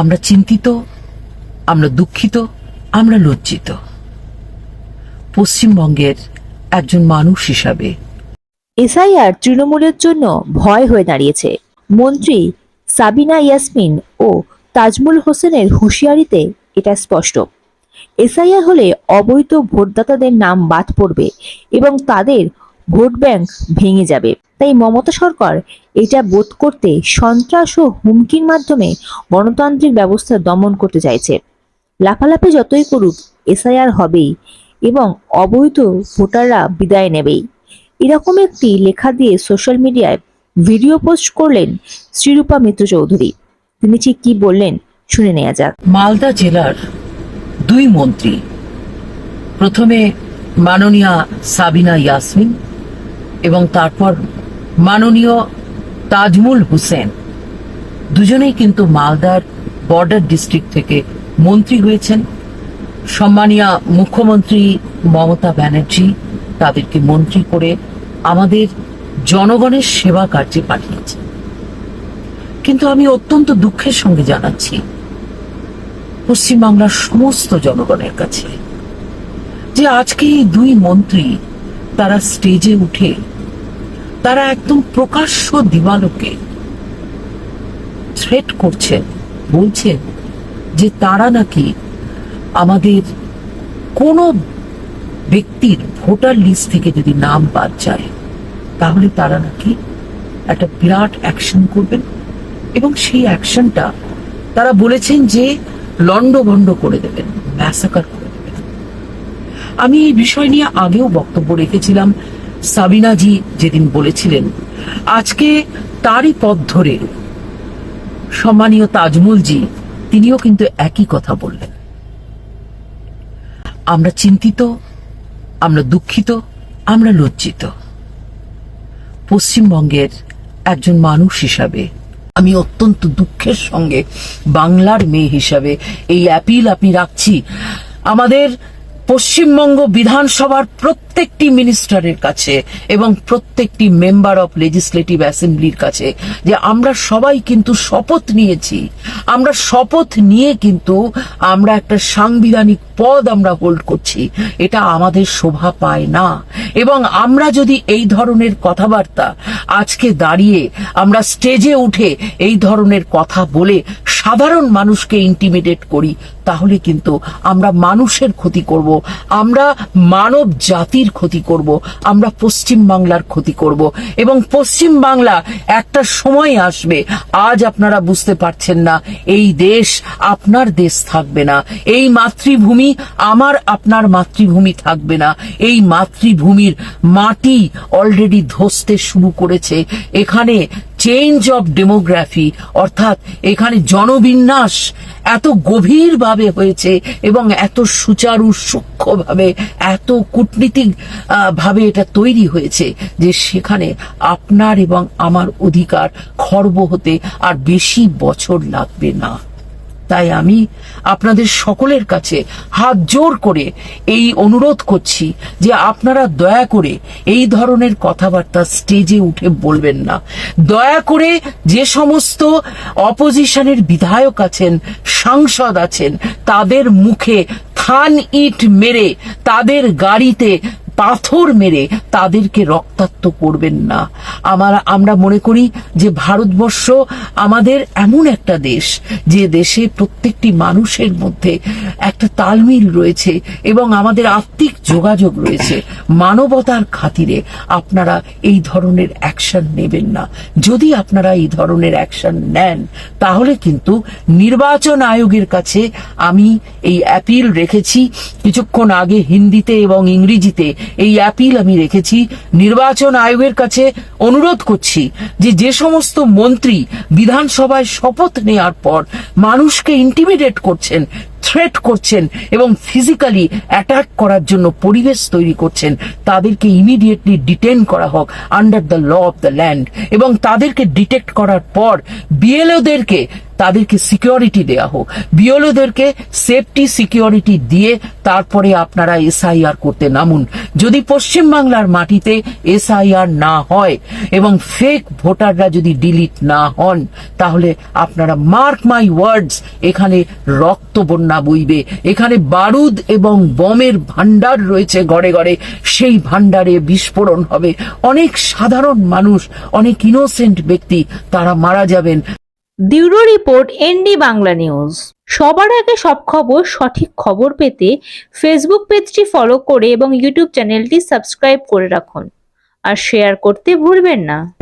আমরা চিন্তিত, আমরা দুঃখিত, আমরা লজ্জিত। পশ্চিমবঙ্গের একজন মানুষ হিসাবে। এসআইআর তৃণমূলের জন্য ভয় হয়ে দাঁড়িয়েছে। মন্ত্রী সাবিনা ইয়াসমিন ও তাজমুল হোসেনের হুঁশিয়ারিতে এটা স্পষ্ট। এসআইআর হলে অবৈধ ভোটদাতাদের নাম বাদ পড়বে এবং তাদের ভোট ব্যাংক ভেঙে যাবে। তাই মমতা সরকার এটা বোধ করতে সন্ত্রাস ও হুমকির মাধ্যমে গণতান্ত্রিক ব্যবস্থা দমন করতে চাইছে। লাফালাফি যতই করুক, এসআইআর হবেই এবং অবৈধ ভোটাররা বিদায় নেবেই। এরকম একটি লেখা দিয়ে সোশ্যাল মিডিয়ায় ভিডিও পোস্ট করলেন শ্রীরূপা মিত্র চৌধুরী। তিনি ঠিক কি বললেন শুনে নেওয়া যাক। মালদা জেলার দুই মন্ত্রী, প্রথমে মাননীয়া সাবিনা ইয়াসমিন এবং তারপর মাননীয় তাজমুল হোসেন। দুজনেই কিন্তু মালদার বর্ডার ডিস্ট্রিক্ট থেকে মন্ত্রী হয়েছেন। সম্মানীয় মুখ্যমন্ত্রী মমতা ব্যানার্জি তাদেরকে মন্ত্রী করে আমাদের জনগণের সেবা কার্যে পাঠিয়েছে কিন্তু আমি অত্যন্ত দুঃখের সঙ্গে জানাচ্ছি, পশ্চিমবাংলার সমস্ত জনগণের কাছে, যে আজকে এই দুই মন্ত্রী তারা স্টেজে উঠে তারা একদম প্রকাশ্য দিবালোকে থ্রেট করছেন বলছেন যে তারা নাকি আমাদের কোন ব্যক্তির ভোটার লিস্ট থেকে যদি নাম বাদ যায়, তাহলে তারা নাকি একটা বিরাট অ্যাকশন করবেন। এবং সেই অ্যাকশনটা তারা বলেছেন যে লন্ডভন্ড করে দেবেন ম্যাসাকার করে দেবেন। আমি এই বিষয় নিয়ে আগেও বক্তব্য রেখেছিলাম সাবিনাজি যেদিন বলেছিলেন, আজকে তারই পথ ধরে সম্মানীয় তাজমুলজি, তিনিও কিন্তু একই কথা বললেন। আমরা চিন্তিত, আমরা দুঃখিত, আমরা লজ্জিত। পশ্চিমবঙ্গের একজন মানুষ হিসাবে, আমি অত্যন্ত দুঃখের সঙ্গে বাংলার মেয়ে হিসাবে এই অ্যাপিল আমি রাখছি। আমাদের পশ্চিমবঙ্গ বিধানসভার প্রত্যেকটি মিনিস্টারের কাছে এবং প্রত্যেকটি মেম্বার অফ লেজিসলেটিভ অ্যাসেম্বলির কাছে যে আমরা সবাই কিন্তু শপথ নিয়েছি। আমরা শপথ নিয়ে কিন্তু আমরা একটা সাংবিধানিক পদ আমরা হোল্ড করছি। এটা আমাদের শোভা পায় না। এবং আমরা যদি এই ধরনের কথাবার্তা আজকে দাঁড়িয়ে আমরা স্টেজে উঠে এই ধরনের কথা বলে সাধারণ মানুষকে ইন্টিমিডেট করি, তাহলে কিন্তু আমরা মানুষের ক্ষতি করব, আমরা মানব জাতির ক্ষতি করব, আমরা পশ্চিম বাংলার ক্ষতি করব। এবং পশ্চিম বাংলা একটা সময় আসবে, আজ আপনারা বুঝতে পারছেন না, এই দেশ আপনার দেশ থাকবে না, এই মাতৃভূমি আমার আপনার মাতৃভূমি থাকবে না, এই মাতৃভূমির মাটি অলরেডি ধসতে শুরু করেছে, এখানে চেঞ্জ অফ ডেমোগ্রাফি অর্থাৎ এখানে জনবিন্যাস এত গভীরভাবে হয়েছে এবং এত সুচারু, সূক্ষ্মভাবে, এত কূটনীতিক ভাবে এটা তৈরি হয়েছে যে সেখানে আপনার এবং আমার অধিকার খর্ব হতে আর বেশি বছর লাগবে না। তাই আমি আপনাদের সকলের কাছে হাত জোর করে এই অনুরোধ করছি যে আপনারা দয়া করে এই ধরনের কথাবার্তা স্টেজে উঠে বলবেন না। দয়া করে যে সমস্ত অপোজিশনের বিধায়ক আছেন, সাংসদ আছেন, তাদের মুখে থান ইট মেরে তাদের গাড়িতে পাথর মেরে তাদেরকে রক্তাক্ত করবেন না। আমার, আমরা মনে করি যে ভারতবর্ষ আমাদের এমন একটা দেশ, যে দেশে প্রত্যেকটি মানুষের মধ্যে একটা তালমিল রয়েছে এবং আমাদের আত্মিক যোগাযোগ রয়েছে। মানবতার খাতিরে আপনারা এই ধরনের অ্যাকশন নেবেন না। যদি আপনারা এই ধরনের অ্যাকশন নেন, তাহলে কিন্তু নির্বাচন আয়োগের কাছে আমি এই অ্যাপিল রেখেছি। কিছুক্ষণ আগে হিন্দিতে এবং ইংরেজিতে এই অ্যাপিল আমি রেখেছি। নির্বাচন আয়োগের কাছে অনুরোধ করছি যে যে সমস্ত মন্ত্রী বিধানসভায় শপথ নেওয়ার পর মানুষকে ইন্টিমিডেট করছেন থ্রেট করছেন এবং ফিজিক্যালি অ্যাটাক করার জন্য পরিবেশ তৈরি করছেন, তাদেরকে ইমিডিয়েটলি ডিটেন করা হোক under the law of the land এবং তাদেরকে ডিটেক্ট করার পর বিএলওদেরকে তাদেরকে সিকিউরিটি দেয়া হোক। বিওলোদেরকে সেফটি সিকিউরিটি দিয়ে তারপরে আপনারা এসআইআর করতে নামুন। যদি পশ্চিমবাংলার মাটিতে এসআইআর না হয় এবং ফেক ভোটাররা যদি ডিলিট না হন, তাহলে আপনারা মার্ক মাই ওয়ার্ডস এখানে রক্ত বন্যা বইবে। এখানে বারুদ এবং বমের ভান্ডার রয়েছে ঘরে ঘরে। সেই ভান্ডারে বিস্ফোরণ হবে। অনেক সাধারণ মানুষ, অনেক ইনোসেন্ট ব্যক্তি, তারা মারা যাবেন। Bureau report ND Bangla news. সবার আগে সব খবর, সঠিক খবর পেতে ফেসবুক পেজটি ফলো করে এবং ইউটিউব চ্যানেলটি সাবস্ক্রাইব করে রাখুন। আর শেয়ার করতে ভুলবেন না।